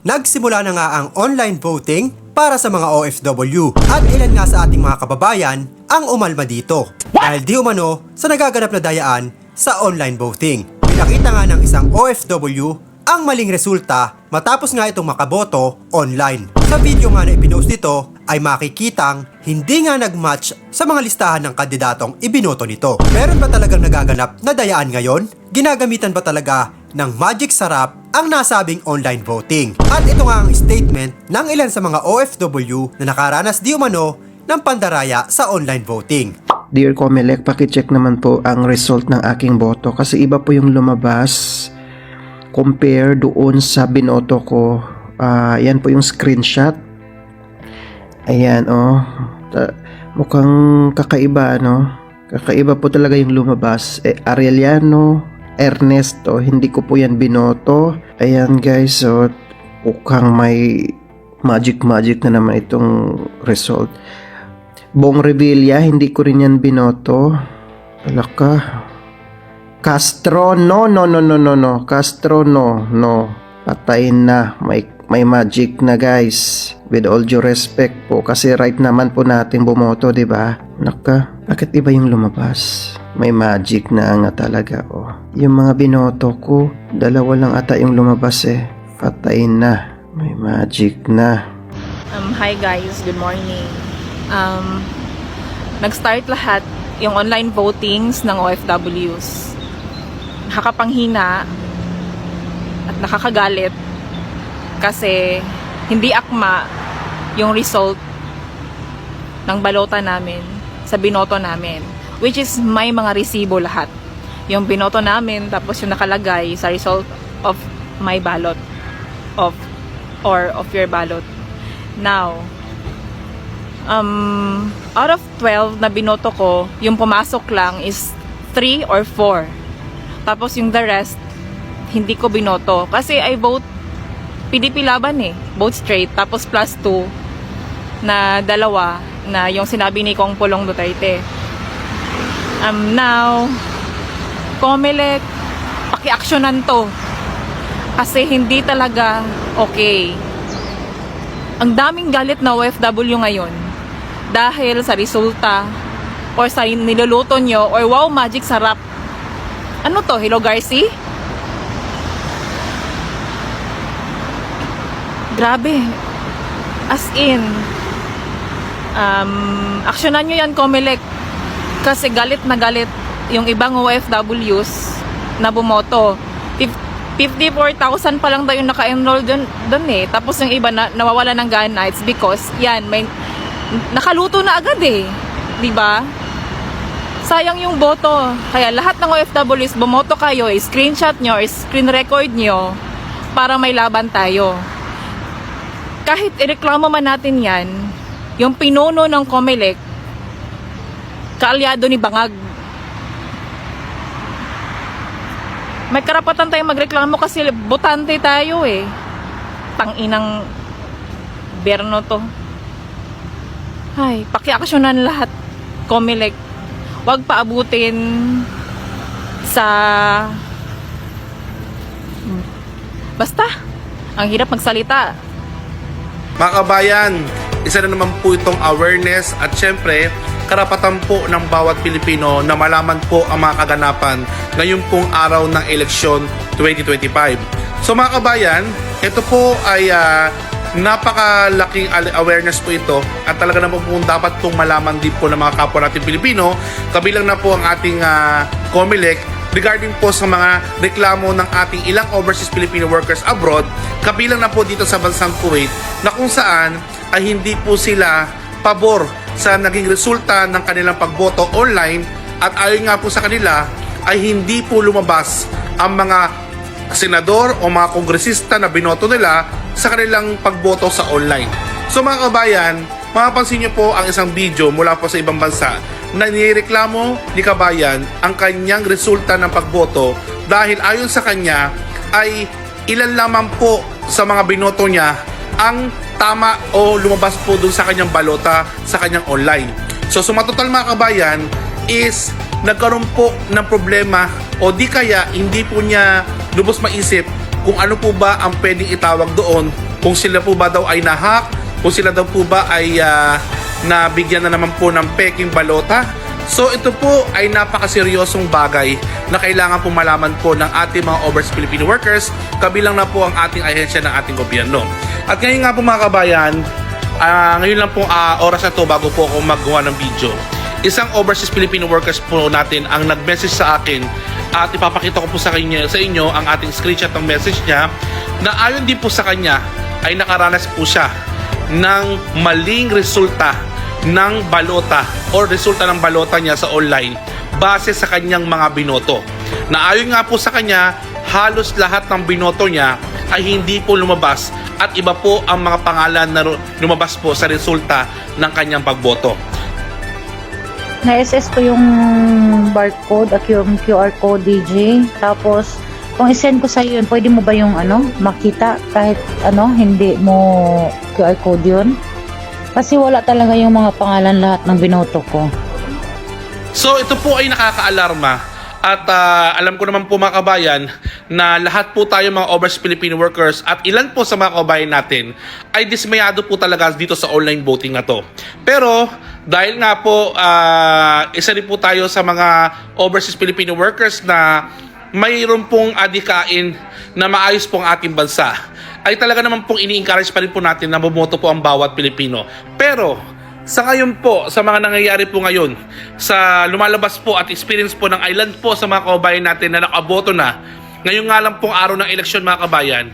Nagsimula na nga ang online voting para sa mga OFW at ilan nga sa ating mga kababayan ang umalma dito dahil di umano sa nagaganap na dayaan sa online voting. Pinakita nga ng isang OFW ang maling resulta matapos nga itong makaboto online. Sa video nga na ipinost nito ay makikitang hindi nga nag-match sa mga listahan ng kandidatong ibinoto nito. Meron ba talagang nagaganap na dayaan ngayon? Ginagamitan ba talaga ng magic sarap ang nasabing online voting? At ito nga ang statement ng ilan sa mga OFW na nakaranas di umano ng pandaraya sa online voting. Dear Comelec, pakicheck naman po ang result ng aking boto kasi iba po yung lumabas compare doon sa binoto ko. Ah, yan po yung screenshot. Ayan, oh. Ta- mukhang kakaiba, no? Kakaiba po talaga yung lumabas. Eh, Arellano, Ernesto, hindi ko po yan binoto. Ayan guys, so mukhang may magic-magic na naman itong result. Bong Revilla, hindi ko rin yan binoto. Wala ka. Castro, no, no, no, no, no, no. Castro, no, no. Patayin na. May, may magic na, guys. With all due respect po. Kasi right naman po natin bumoto, di ba? Naka, bakit iba yung lumabas? May magic na nga talaga, oh. Yung mga binoto ko, dalawa lang ata yung lumabas eh. Patayin na. May magic na. Um, hi guys, good morning. Um, nag-start lahat yung online votings ng OFWs. Nakakapanghina at nakakagalit kasi hindi akma yung result ng balota namin sa binoto namin. Which is may mga resibo lahat. Yung binoto namin tapos yung nakalagay sa result of my ballot of or of your ballot. Now, um, out of 12 na binoto ko, yung pumasok lang is 3 or 4. Tapos yung the rest, hindi ko binoto. Kasi I vote PDP laban eh. Vote straight. Tapos plus 2 na dalawa na yung sinabi ni Kong Pulong Duterte. Um, now, Comelec, paki-actionan to. Kasi hindi talaga okay. Ang daming galit na OFW ngayon dahil sa resulta or sa niluluto nyo or wow magic sarap. Ano to? Hello Garci? Grabe. As in, um, aksyonan nyo yan, Comelec. Kasi galit na galit yung ibang OFWs na bumoto. Fif- 54,000 pa lang daw yung naka-enroll dun, dun eh. Tapos yung iba na, nawawala ng gana. It's because, yan, may, nakaluto na agad eh. ba? Sayang yung boto. Kaya lahat ng OFWs, bumoto kayo, screenshot nyo, screen record nyo, para may laban tayo. Kahit ireklamo man natin yan, yung pinuno ng Comelec, kaalyado ni Bangag. May karapatan tayong magreklamo kasi botante tayo eh. Tanginang berno to. Ay, pakiaksyonan lahat. Comelec. Huwag paabutin sa... Basta, ang hirap magsalita. Mga kabayan, isa na naman po itong awareness at syempre, karapatan po ng bawat Pilipino na malaman po ang mga kaganapan ngayon pong araw ng eleksyon 2025. So mga kabayan, ito po ay ah, napakalaking al- awareness po ito at talaga naman po dapat pong malaman din po ng mga kapwa natin Pilipino kabilang na po ang ating uh, COMELEC regarding po sa mga reklamo ng ating ilang overseas Filipino workers abroad, kabilang na po dito sa bansang Kuwait, na kung saan ay hindi po sila pabor sa naging resulta ng kanilang pagboto online at ayon nga po sa kanila ay hindi po lumabas ang mga senador o mga kongresista na binoto nila sa kanilang pagboto sa online. So mga kabayan, mapapansin niyo po ang isang video mula po sa ibang bansa na nireklamo ni kabayan ang kanyang resulta ng pagboto dahil ayon sa kanya ay ilan lamang po sa mga binoto niya ang tama o lumabas po dun sa kanyang balota sa kanyang online. So sumatotal mga kabayan is nagkaroon po ng problema o di kaya hindi po niya lubos maisip kung ano po ba ang pwedeng itawag doon kung sila po ba daw ay nahack, kung sila daw po ba ay ah, nabigyan na naman po ng peking balota. So ito po ay napakaseryosong bagay na kailangan po malaman po ng ating mga overseas Filipino workers, kabilang na po ang ating ahensya ng ating gobyerno. At ngayon nga po mga kabayan, ah, ngayon lang po ah, oras na to bago po ako magawa ng video. Isang overseas Filipino workers po natin ang nag-message sa akin at ipapakita ko po sa, kanya, sa inyo ang ating screenshot ng message niya na ayon din po sa kanya ay nakaranas po siya ng maling resulta ng balota or resulta ng balota niya sa online base sa kanyang mga binoto. Na ayon nga po sa kanya, halos lahat ng binoto niya ay hindi po lumabas at iba po ang mga pangalan na lumabas po sa resulta ng kanyang pagboto. Na-SS ko yung barcode at yung QR code DJ. Tapos, kung isend ko sa yun, pwede mo ba yung ano, makita kahit ano, hindi mo QR code yun? Kasi wala talaga yung mga pangalan lahat ng binoto ko. So ito po ay nakakaalarma at ah, alam ko naman po mga kabayan na lahat po tayo mga overseas Filipino workers at ilan po sa mga kabayan natin ay dismayado po talaga dito sa online voting na to. Pero dahil nga po ah, isa rin po tayo sa mga overseas Filipino workers na mayroon pong adikain na maayos po ang ating bansa ay talaga naman pong ini-encourage pa rin po natin na bumoto po ang bawat Pilipino. Pero sa ngayon po, sa mga nangyayari po ngayon, sa lumalabas po at experience po ng island po sa mga kababayan natin na nakaboto na, ngayon nga lang pong araw ng eleksyon mga kabayan,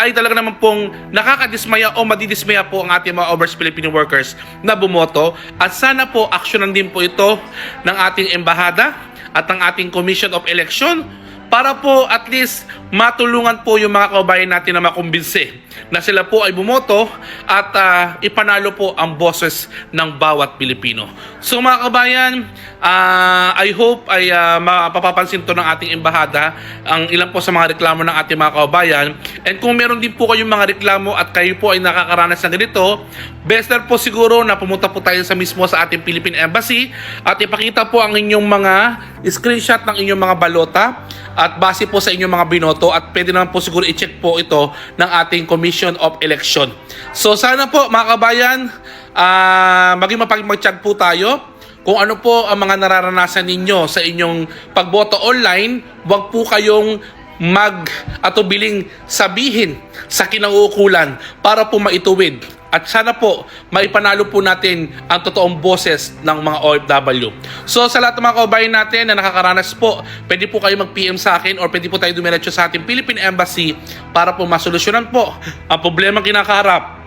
ay talaga naman pong nakakadismaya o madidismaya po ang ating mga overseas Filipino workers na bumoto at sana po aksyonan din po ito ng ating embahada at ng ating Commission of Election para po at least matulungan po yung mga kababayan natin na makumbinse na sila po ay bumoto at ah, ipanalo po ang boses ng bawat Pilipino. So mga kabayan, ah, I hope ay ah, mapapapansin to ng ating embahada ang ilan po sa mga reklamo ng ating mga kababayan. And kung meron din po kayong mga reklamo at kayo po ay nakakaranas ng ganito, better po siguro na pumunta po tayo sa mismo sa ating Philippine Embassy at ipakita po ang inyong mga screenshot ng inyong mga balota at base po sa inyong mga binoto at pwede naman po siguro i-check po ito ng ating Commission of Election. So sana po mga kabayan, ah maging mapagmagtiyag po tayo kung ano po ang mga nararanasan ninyo sa inyong pagboto online, huwag po kayong mag atubiling sabihin sa kinauukulan para po maituwid. At sana po, maipanalo po natin ang totoong boses ng mga OFW. So sa lahat ng mga kaubayan natin na nakakaranas po, pwede po kayo mag-PM sa akin or pwede po tayo dumiretso sa ating Philippine Embassy para po masolusyonan po ang problema kinakaharap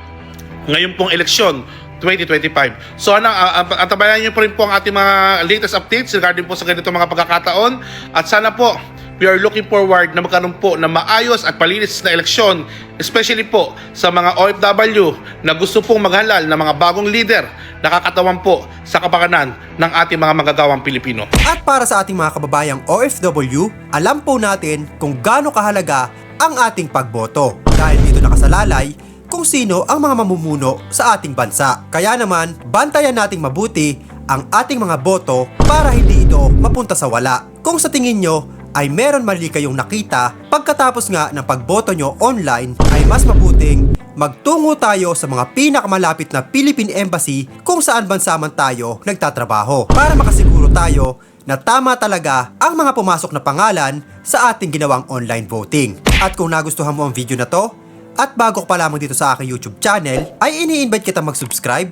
ngayon pong eleksyon 2025. So ano, uh, antabayan niyo po rin po ang ating mga latest updates regarding po sa ganito mga pagkakataon at sana po we are looking forward na magkaroon po ng maayos at palinis na eleksyon especially po sa mga OFW na gusto pong maghalal ng mga bagong leader na kakatawan po sa kapakanan ng ating mga magagawang Pilipino. At para sa ating mga kababayang OFW, alam po natin kung gaano kahalaga ang ating pagboto. Dahil dito nakasalalay kung sino ang mga mamumuno sa ating bansa. Kaya naman, bantayan nating mabuti ang ating mga boto para hindi ito mapunta sa wala. Kung sa tingin nyo ay meron mali kayong nakita pagkatapos nga ng pagboto nyo online ay mas mabuting magtungo tayo sa mga pinakamalapit na Philippine Embassy kung saan bansa man tayo nagtatrabaho para makasiguro tayo na tama talaga ang mga pumasok na pangalan sa ating ginawang online voting. At kung nagustuhan mo ang video na to, at bago pa lamang dito sa aking YouTube channel, ay ini-invite kita mag-subscribe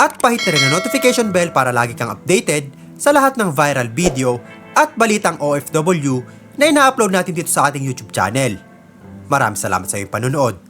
at pahit na rin ang notification bell para lagi kang updated sa lahat ng viral video at balitang OFW na ina-upload natin dito sa ating YouTube channel. Maraming salamat sa iyong panunood.